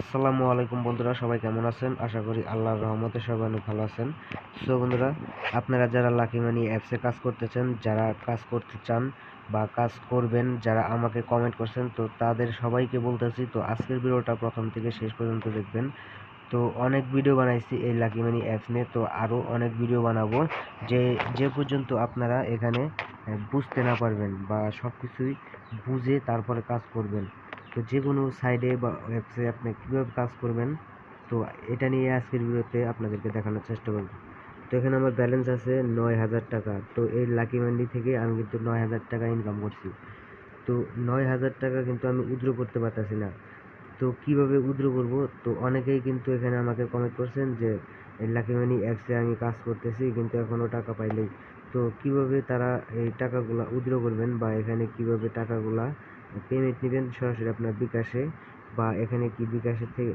আসসালামু আলাইকুম বন্ধুরা, সবাই কেমন আছেন? আশা করি আল্লাহর রহমতে সবাই অনেক ভালো আছেন। সো বন্ধুরা, আপনারা যারা লাকি মানি অ্যাপসে কাজ করতেছেন, যারা কাজ করতে চান বা কাজ করবেন, যারা আমাকে কমেন্ট করছেন, তো তাদের সবাইকে বলতেছি, তো আজকের ভিডিওটা প্রথম থেকে শেষ পর্যন্ত দেখবেন। তো অনেক ভিডিও বানাইছি এই লাকি মানি অ্যাপস নিয়ে, তো আরও অনেক ভিডিও বানাবো, যে যে পর্যন্ত আপনারা এখানে বুঝতে না পারবেন বা সব কিছুই বুঝে তারপরে কাজ করবেন। তো যে কোনো সাইডে বা ওয়েবসে আপনি কীভাবে কাজ করবেন, তো এটা নিয়ে আজকের ভিডিওতে আপনাদেরকে দেখানোর চেষ্টা করব। তো এখানে আমার ব্যালেন্স আছে নয় হাজার টাকা। তো এই লাকি মান্ডি থেকে আমি কিন্তু নয় হাজার টাকা ইনকাম করছি। তো নয় হাজার টাকা কিন্তু আমি উইথড্র করতে পারতেছি না। তো কীভাবে উইথড্র করব? তো অনেকেই কিন্তু এখানে আমাকে কমেন্ট করছেন যে, এই লাকি মানি অ্যাপসে আমি কাজ করতেছি, কিন্তু এখনও টাকা পাইলেই তো কীভাবে তারা এই টাকাগুলা উইথড্র করবেন বা এখানে কীভাবে টাকাগুলা পেমেন্ট নেবেন সরাসরি আপনার বিকাশে বা এখানে কি বিকাশের থেকে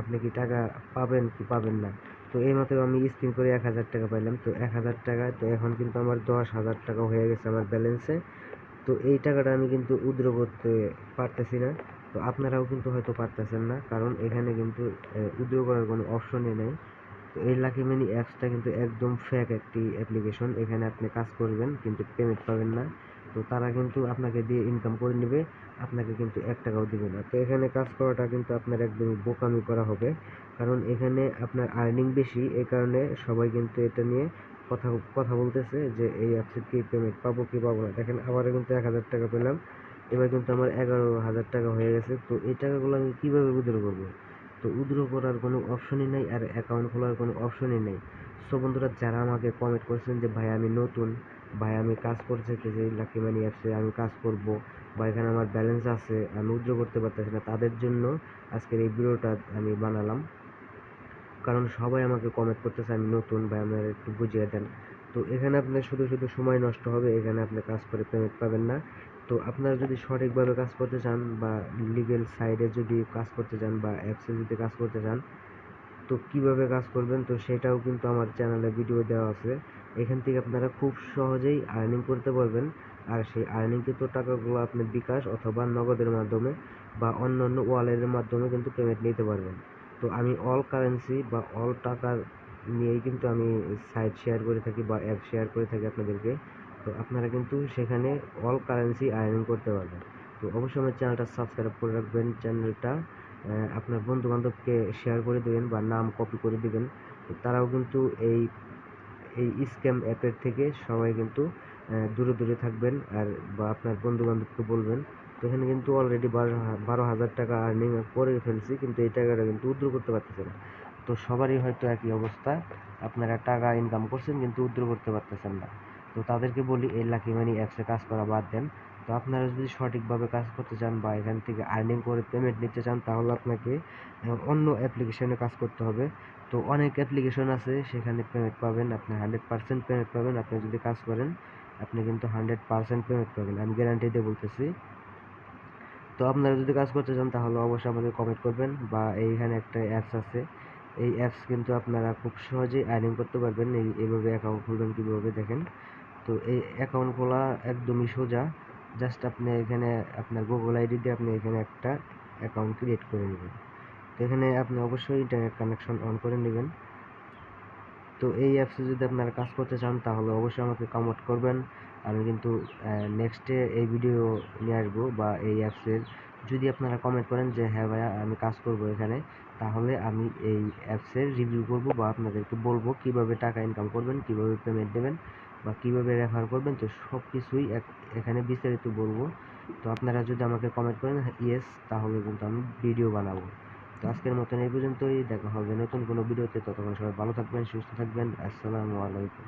আপনি কি টাকা পাবেন কি পাবেন না, তো এই মতো আমি স্ক্রিন করে এক হাজার টাকা পাইলাম। তো এক হাজার টাকা, তো এখন কিন্তু আমার দশ হাজার টাকা হয়ে গেছে আমার ব্যালেন্সে। তো এই টাকাটা আমি কিন্তু উইথড্র করতে পারতেছি না। তো আপনারাও কিন্তু হয়তো পারতেছেন না, কারণ এখানে কিন্তু উইথড্র করার কোনো অপশনই নেই। তো এই লাকি মানি অ্যাপসটা কিন্তু একদম ফেক একটি অ্যাপ্লিকেশন এখানে আপনি কাজ করবেন কিন্তু পেমেন্ট পাবেন না। তো তারা কিন্তু আপনাকে দিয়ে ইনকাম করে নেবে, আপনাকে কিন্তু এক টাকাও দেবে না। তো এখানে কাজ করাটা কিন্তু আপনার একদমই বোকামি করা হবে, কারণ এখানে আপনার আর্নিং বেশি এই কারণে সবাই কিন্তু এটা নিয়ে কথা কথা বলতেছে যে, এই অ্যাপসের কি পেমেন্ট পাবো কি পাবো না? দেখেন, আবারও কিন্তু এক হাজার টাকা পেলাম, এবার কিন্তু আমার এগারো হাজার টাকা হয়ে গেছে, তো এই টাকাগুলো আমি কীভাবে উইথড্র করব? তো উইথড্র করার কোনো অপশনই নেই আর অ্যাকাউন্ট খোলার কোনো অপশনই নেই। সো বন্ধুরা, যারা আমাকে কমেন্ট করছেন যে, ভাই, আমি নতুন ভাই, আমি কাজ করতে চাইতেছি লাকি মানি অ্যাপসে আমি কাজ করব। বা এখানে আমার ব্যালেন্স আছে, আমি উইথড্র করতে পারতেছি না। তাদের জন্য আজকের এই ভিডিওটা আমি বানালাম। কারণ সবাই আমাকে কমেন্ট করতেছে, আমি নতুন। ভাই আমার একটু বুঝিয়ে দেন। তো এখানে আপনার শুধু শুধু সময় নষ্ট হবে। এখানে আপনি কাজ করে পেমেন্ট পাবেন না। তো আপনারা যদি সঠিকভাবে কাজ করতে চান বা লিগেল সাইডে যদি কাজ করতে চান বা অ্যাপসে যদি কাজ করতে চান তো কীভাবে কাজ করবেন, তো সেটাও কিন্তু আমার চ্যানেলে ভিডিও দেওয়া আছে। এখান থেকে আপনারা খুব সহজেই আর্নিং করতে পারবেন। আর সেই আর্নিংকৃত টাকাগুলো আপনি বিকাশ অথবা নগদের মাধ্যমে বা অন্য অন্য ওয়ালেটের মাধ্যমে কিন্তু পেমেন্ট নিতে পারবেন। তো আমি অল কারেন্সি বা অল টাকা নিয়েই কিন্তু আমি সাইট শেয়ার করে থাকি বা অ্যাপ শেয়ার করে থাকি আপনাদেরকে। তো আপনারা কিন্তু সেখানে অল কারেন্সি আর্নিং করতে পারবেন। তো অবশ্যই আমার চ্যানেলটা সাবস্ক্রাইব করে রাখবেন চ্যানেলটা আপনার বন্ধু বান্ধবকে শেয়ার করে দেবেন বা নাম কপি করে দেবেন। তারাও কিন্তু এই এই স্ক্যাম অ্যাপের থেকে সবাই কিন্তু দূরে দূরে থাকবেন আর, বা আপনার বন্ধু বান্ধবকে বলবেন। তো এখানে কিন্তু অলরেডি বারো বারো হাজার টাকা আর্নিং করে ফেলছি, কিন্তু এই টাকাটা কিন্তু উইথড্র করতে পারতেছে না। তো সবারই হয়তো একই অবস্থা, আপনারা টাকা ইনকাম করছেন কিন্তু উইথড্র করতে পারতেছেন না। তো তাদেরকে বলি, এই লাকি মানি অ্যাপসে কাজ করা বাদ দেন। তো আপনারা যদি সঠিকভাবে কাজ করতে চান বা এখান থেকে আর্নিং করে পেমেন্ট নিতে চান, তাহলে আপনাকে অন্য অ্যাপ্লিকেশনে কাজ করতে হবে। তো অনেক অ্যাপ্লিকেশন আছে, সেখানে পেমেন্ট পাবেন, আপনি হান্ড্রেড পার্সেন্ট পেমেন্ট পাবেন। আপনি যদি কাজ করেন, আপনি কিন্তু হান্ড্রেড পার্সেন্ট পেমেন্ট পাবেন, আমি গ্যারান্টি দিয়ে বলতেছি। তো আপনারা যদি কাজ করতে চান, তাহলে অবশ্যই আমাদের কমেন্ট করবেন, বা এইখানে একটা অ্যাপস আছে। এই অ্যাপস কিন্তু আপনারা খুব সহজেই আর্নিং করতে পারবেন। এই, এইভাবে অ্যাকাউন্ট খুলবেন কীভাবে, দেখেন। তো এই অ্যাকাউন্ট খোলা একদমই সোজা। জাস্ট আপনি এখানে আপনার গুগল আইডি দিয়ে আপনি এখানে একটা অ্যাকাউন্ট ক্রিয়েট করে নেবেন। তো এখানে আপনি অবশ্যই ইন্টারনেট কানেকশন অন করে নেবেন। তো এই অ্যাপসে যদি আপনারা কাজ করতে চান, তাহলে অবশ্যই আমাকে কমেন্ট করবেন। আমি কিন্তু নেক্সটে এই ভিডিও নিয়ে আসব বা এই অ্যাপসের যদি আপনারা কমেন্ট করেন যে হ্যাঁ ভাইয়া, আমি কাজ করব এখানে, তাহলে আমি এই অ্যাপসের রিভিউ করব বা আপনাদেরকে বলব কীভাবে টাকা ইনকাম করবেন, কীভাবে পেমেন্ট দেবেন। বা কীভাবে রেফার করবেন, তো সব কিছুই এখানে বিস্তারিত বলব। তো আপনারা যদি আমাকে কমেন্ট করেন ইয়েস তাহলে কিন্তু আমি ভিডিও বানাবো। তো আজকের মতন এই পর্যন্তই, দেখা হবে নতুন কোনো ভিডিওতে ততক্ষণ সবাই ভালো থাকবেন, সুস্থ থাকবেন, আসসালামু আলাইকুম।